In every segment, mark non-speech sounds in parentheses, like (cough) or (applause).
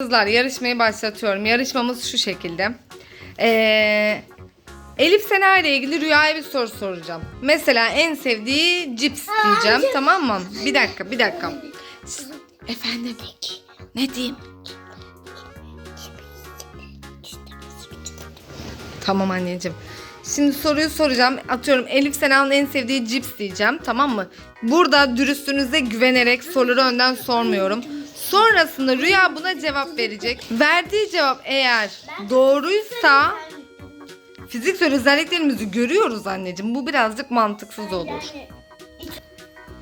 Kızlar yarışmayı başlatıyorum. Yarışmamız şu şekilde. Ee, Elif Sena ile ilgili Rüya'ya bir soru soracağım. Mesela en sevdiği cips diyeceğim tamam mı? Bir dakika bir dakika. Efendim ne diyeyim? Tamam anneciğim. Şimdi soruyu soracağım. Atıyorum Elif Sena'nın en sevdiği cips diyeceğim. Tamam mı? Burada dürüstlüğünüze güvenerek soruları önden sormuyorum. Sonrasında Rüya buna cevap verecek. Verdiği cevap eğer doğruysa fiziksel özelliklerimizi görüyoruz anneciğim. Bu birazcık mantıksız olur.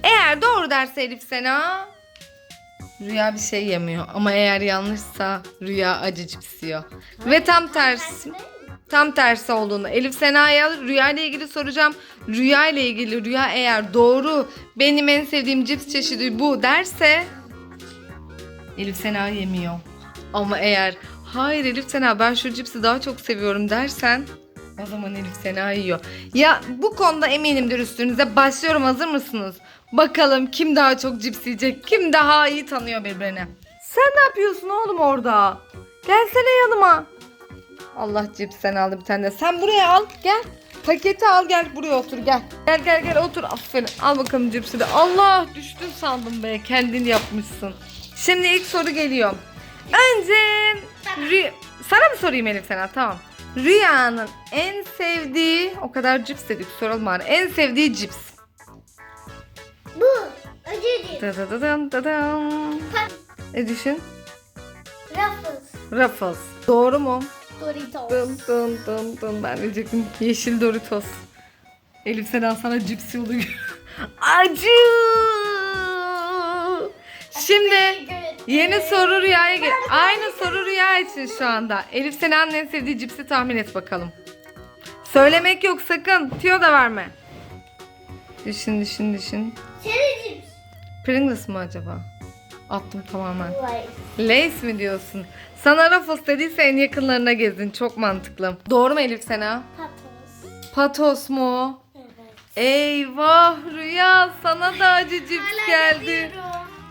Eğer doğru derse Elif Sena Rüya bir şey yemiyor. Ama eğer yanlışsa Rüya acı cips yiyor. Ve tam tersi. Tam tersi olduğunu. Elif Sena'ya Rüya ile ilgili soracağım. Rüya ile ilgili Rüya eğer doğru benim en sevdiğim cips çeşidi bu derse Elif Sena yemiyor. Ama eğer hayır Elif Sena ben şu cipsi daha çok seviyorum dersen o zaman Elif Sena yiyor. Ya bu konuda eminimdir üstünüze. Başlıyorum hazır mısınız? Bakalım kim daha çok cips yiyecek? Kim daha iyi tanıyor birbirini? Sen ne yapıyorsun oğlum orada? Gelsene yanıma. Allah cipsen aldı bir tane de. Sen buraya al gel. Paketi al gel buraya otur gel. Gel gel gel otur aferin. Al bakalım cipsi de. Allah düştün sandım be kendin yapmışsın. Şimdi ilk soru geliyor. Önce Rü- sana mı sorayım Elif sana tamam. Rüya'nın en sevdiği o kadar cips dedik soralım bari. En sevdiği cips. bu acı değil. Dıdıdıdım dıdım. Ne düşün? Ruffles. Ruffles. Doğru mu? Doritos. Dın dın dın dın. Ben diyecektim yeşil Doritos. Elif Sena sana cips yolluyor. (laughs) Acı. Şimdi yeni soru Rüya'ya gel. Aynı soru Rüya için şu anda. Elif Sena'nın en sevdiği cipsi tahmin et bakalım. Söylemek yok sakın. Tüyo da verme. Düşün düşün düşün. Cherry cips. Pringles mı acaba? Attım tamamen. Lace mi diyorsun? Sana Ruffles dediyse en yakınlarına gezin. Çok mantıklı. Doğru mu Elif Sena? Patos. Patos mu? Evet. Eyvah Rüya sana da acı cips geldi.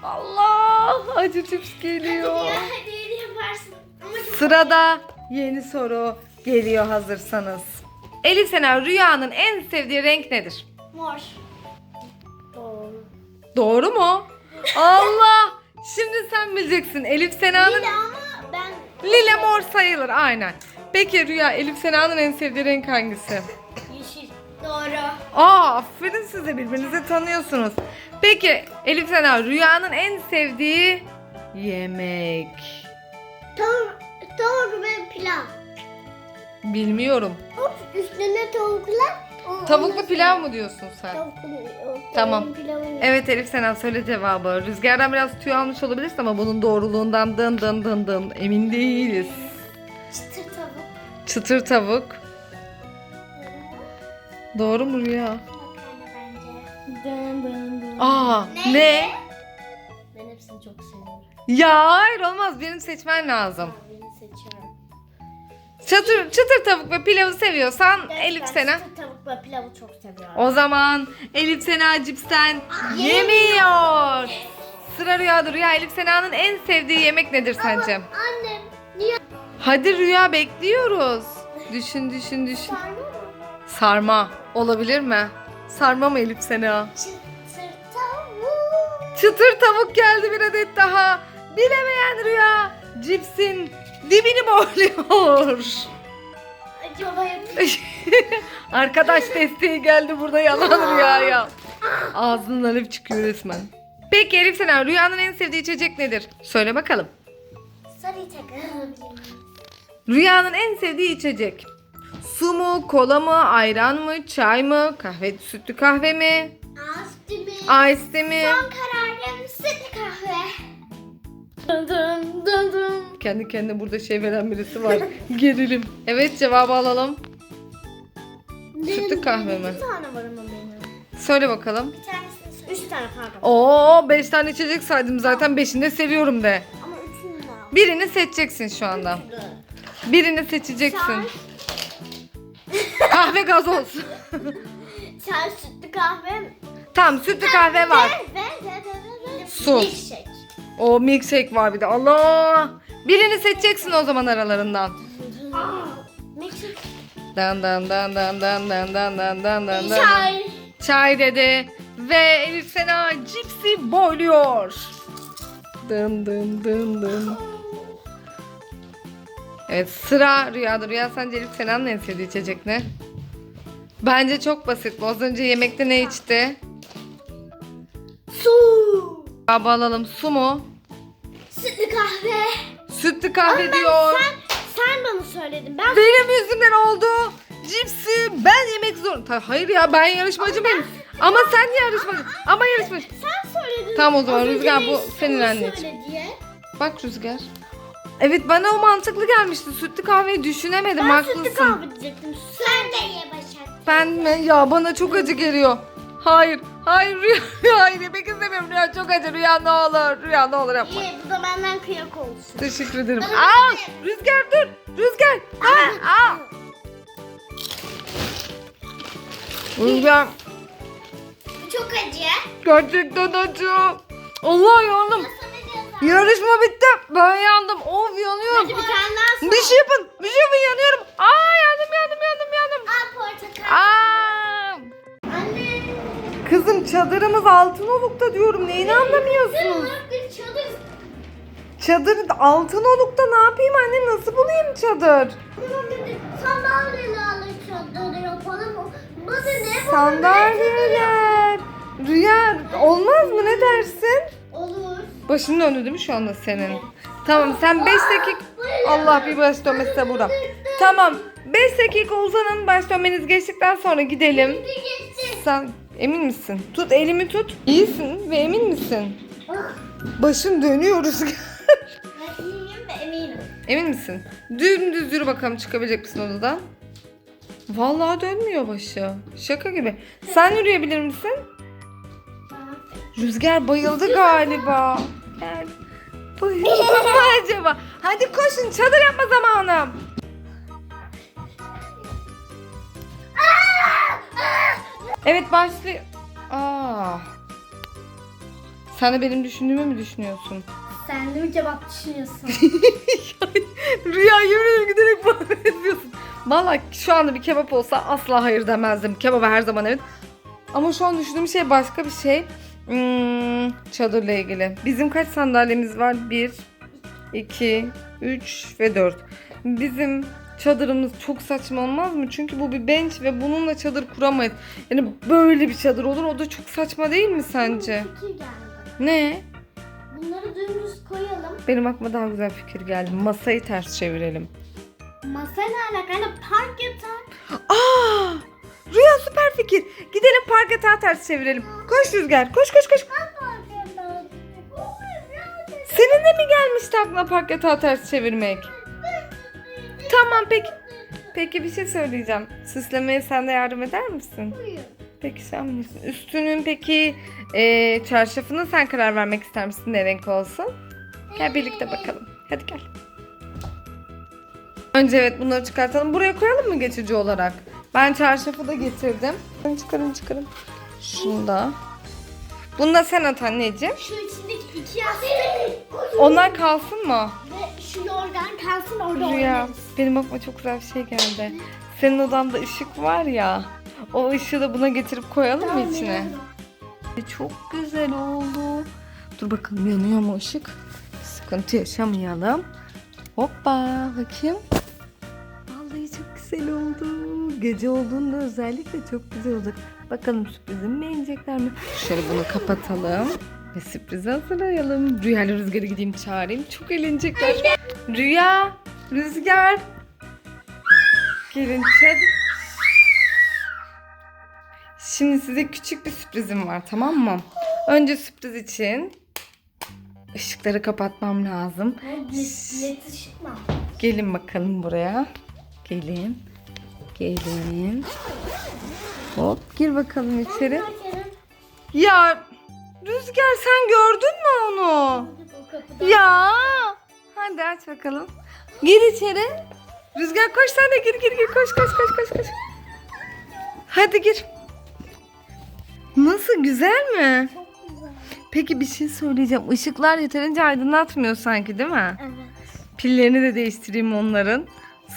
Allah acı cips geliyor. Ya hadi yeni yaparsın. Ama çok Sırada yeni soru geliyor hazırsanız. Elif Sena Rüya'nın en sevdiği renk nedir? mor. Doğru. Doğru mu? Allah! Şimdi sen bileceksin. Elif Sena'nın Lila ama ben lila mor sayılır aynen. Peki Rüya Elif Sena'nın en sevdiği renk hangisi? yeşil. Doğru. Aa aferin size birbirinizi tanıyorsunuz. Peki Elif Sena Rüya'nın en sevdiği yemek. Tavuk, tavuk ve pilav. Bilmiyorum. Hop üstüne tavuklar. o- Tavuklu ondan pilav mı diyorsun sen? sonra Tavuklu, o Tamam. Evet Elif Sena söyle cevabı. Rüzgardan biraz tüy almış olabilirsin ama bunun doğruluğundan dın dın dın dın emin değiliz. Çıtır tavuk. Çıtır tavuk. Doğru mu Rüya? Makarna bence. Dın dın. Aa Ne? Ben hepsini çok seviyorum. Ya hayır olmaz benim seçmen lazım. Ben birini seçiyorum. Çıtır tavuk ve pilavı seviyorsan Elif Sena. Çıtır tavuk ve pilavı çok seviyorum. O zaman Elif Sena cipsten yemiyor. Sıra Rüya'da. Rüya Elif Sena'nın en sevdiği yemek nedir sence? Annem niye Hadi Rüya bekliyoruz. Düşün düşün düşün. sarma mı? Sarma olabilir mi? Sarma mı Elif Sena? Tavuk. Çıtır tavuk geldi bir adet daha. Bilemeyen Rüya cipsin dibini boğuluyor. Acaba. (laughs) Arkadaş desteği geldi burada yalan Rüya'ya. Ağzından Elif çıkıyor resmen. Peki Elif Sena Rüya'nın en sevdiği içecek nedir? Söyle bakalım. Rüya'nın en sevdiği içecek. Su mu, kola mı, ayran mı, çay mı, kahve, sütlü kahve mi, ice mi? Son kararım sütlü kahve. Dın dın dın dın. Kendi kendine burada şey veren birisi var. Gerilim. Evet cevabı alalım. Sütlü kahve mi? Bir tane var ama benim. Söyle bakalım. Bir tanesini Üç tane pardon. Oo 5 tane içecek saydım zaten 5'ini de seviyorum de. Ama üçünü de al. Birini seçeceksin şu anda. Birini seçeceksin. Çay, Kahve gazoz. çay, sütlü kahve. tamam sütlü kahve var. Ve, ve, ve, ve, ve, ve. Su. Milkshake. O milkshake var bir de. Allah. Birini seçeceksin o zaman aralarından. Meksik. Dan dan dan dan dan dan dan dan dan dan. Çay. Çay dedi ve Elif Sena cipsi boyluyor. Dın dın dın dın. Evet sıra Rüya'da. Rüya sence Elif Sena'nın en sevdiği içecek ne? Bence çok basit. Az önce yemekte ne içti? Su. Abi alalım. Su mu? Sütlü kahve. Sütlü Ama kahve ben diyor. sen, sen bana söyledin. Ben Benim yüzümden oldu. Cipsi ben yemek zor. Ta- Hayır ya ben yarışmacı mıyım? Ama sen yarışmacı. Ama yarışmacı. sen söyledin. Tamam o zaman Az önce Rüzgar, bu senin anneciğim. söyle diye. Bak Rüzgar. Evet bana o mantıklı gelmişti. Sütlü kahveyi düşünemedim. Ben haklısın. sütlü kahve diyecektim. Sen de ye Başak. Ben mi? Ya bana çok acı geliyor. Hayır. Hayır Rüya. Rüya hayır yemek istemiyorum. Rüya çok acı. Rüya ne olur. Rüya ne olur yapma. İyi bu da benden kıyak olsun. Teşekkür ederim. Bana Aa, bir Rüzgar dur. Rüzgar. Aa, aa. Rüzgar Bu çok acı. gerçekten acı. Allah yandım. Yarışma bitti. Ben yandım. Of yanıyorum. Hadi bir tane daha sor. Bir şey yapın diyorum. Neyini anlamıyorsun? Sırf bir çadır. Çadır Altınoluk'ta ne yapayım anne? Nasıl bulayım çadır? Yapalım. Ne? Sandalyeler. Rüya olmaz mı ne dersin? Olur. Başının önü değil mi şu anda senin? Tamam sen 5 dakika... Allah bir baş dönmesi burada. Tamam 5 dakika uzanın baş dönmeniz geçtikten sonra gidelim. Sen emin misin? Tut elimi tut. İyisin ve emin misin? Başın dönüyoruz. Ben iyiyim ve eminim. emin misin? Dümdüz yürü bakalım çıkabilecek misin odadan? Vallahi dönmüyor başı. Şaka gibi. Sen yürüyebilir misin? Rüzgar bayıldı galiba. (laughs) Evet. Bayıldı mı acaba? Hadi koşun çadır yapma zamanı. Evet başlıyor. Aa. Sen de benim düşündüğümü mü düşünüyorsun? Sen de mi cevap düşünüyorsun? (laughs) Rüya yemin giderek bana benziyorsun. Valla şu anda bir kebap olsa asla hayır demezdim. Kebaba her zaman evet. Ama şu an düşündüğüm şey başka bir şey. Hmm, çadırla ilgili. Bizim kaç sandalyemiz var? 1, 2, 3 ve 4. Bizim çadırımız çok saçma olmaz mı? Çünkü bu bir bench ve bununla çadır kuramayız. Yani böyle bir çadır olur. O da çok saçma değil mi sence? Fikir geldi. Ne? Bunları dümdüz koyalım. Benim aklıma daha güzel fikir geldi. Masayı ters çevirelim. Masa ne alaka? Hani park yatağı. Aa! Rüya süper fikir. Gidelim park yatağı ters çevirelim. Koş Rüzgar. Koş koş koş. Park yatağı. Senin de mi gelmişti aklına park yatağı ters çevirmek? Tamam peki. Peki bir şey söyleyeceğim. Süslemeye sen de yardım eder misin? Buyur. Peki sen misin? Üstünün peki e, çarşafına sen karar vermek ister misin ne renk olsun? Gel birlikte bakalım. Hadi gel. Önce evet bunları çıkartalım. Buraya koyalım mı geçici olarak? Ben çarşafı da getirdim. Çıkarın çıkarın çıkarın. Şunu da. Bunu da sen at anneciğim. Şu içindeki iki yastık Onlar kalsın mı? Şu yorgan kalsın orada Rüya. oynarız. Benim aklıma çok güzel bir şey geldi. Senin odanda ışık var ya. O ışığı da buna getirip koyalım mı içine? Çok güzel oldu. Dur bakalım yanıyor mu ışık? Sıkıntı yaşamayalım. Hoppa bakayım. Vallahi çok güzel oldu. Gece olduğunda özellikle çok güzel olacak. Bakalım sürprizimi beğenecekler mi? Şöyle bunu kapatalım. Ve sürprizi hazırlayalım. Rüya ile Rüzgar'ı gideyim çağırayım. Çok eğlenecekler. Rüya, Rüzgar. Gelin çadır. Şimdi size küçük bir sürprizim var tamam mı? Önce sürpriz için ışıkları kapatmam lazım. Yetişik mi? Gelin bakalım buraya. Gelin. Gelin. Hop gir bakalım içeri. Ya Rüzgar sen gördün mü onu? Ya. Hadi aç bakalım. Gir içeri. Rüzgar koş sen de gir gir gir koş koş koş koş koş. Hadi gir. Nasıl güzel mi? Çok güzel. Peki bir şey söyleyeceğim. Işıklar yeterince aydınlatmıyor sanki değil mi? Evet. Pillerini de değiştireyim onların.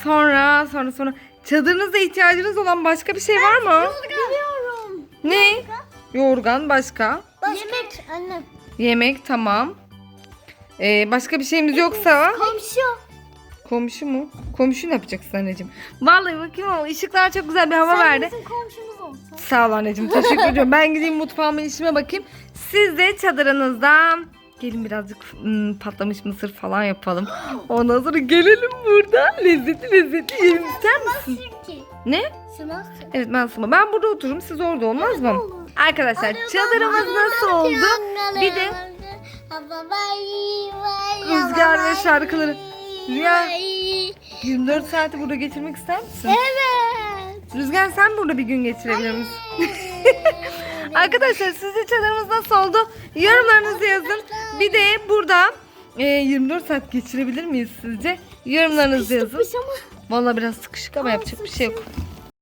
Sonra sonra sonra çadırınızda ihtiyacınız olan başka bir şey var mı? Biliyorum. Ne? Yorgan başka. Yemek annem. Yemek tamam. Ee, başka bir şeyimiz yoksa Komşu. komşu mu? Komşu ne yapacaksın anneciğim? Vallahi bakayım ama ışıklar çok güzel bir hava verdi. Bizim komşumuz olsun. Sağ ol anneciğim teşekkür ediyorum. Ben gideyim mutfağıma işime bakayım. Siz de çadırınızda gelin birazcık ım, patlamış mısır falan yapalım. Ondan sonra gelelim burada. Lezzetli lezzetli yiyelim ister misin? Sirki. Ne? Sınav Evet ben Sıma. Ben burada otururum siz orada olmaz mı? olur. Arkadaşlar çadırımız nasıl oldu? Bir de Rüzgar ve şarkıları. Rüya. 24 saati burada geçirmek ister misin? Evet. Rüzgar sen burada bir gün geçirebilir misin? (laughs) Arkadaşlar sizce çadırımız nasıl oldu? Yorumlarınızı yazın. Bir de burada e, 24 saat geçirebilir miyiz sizce? Yorumlarınızı yazın. Vallahi biraz sıkışık ama yapacak bir şey yok.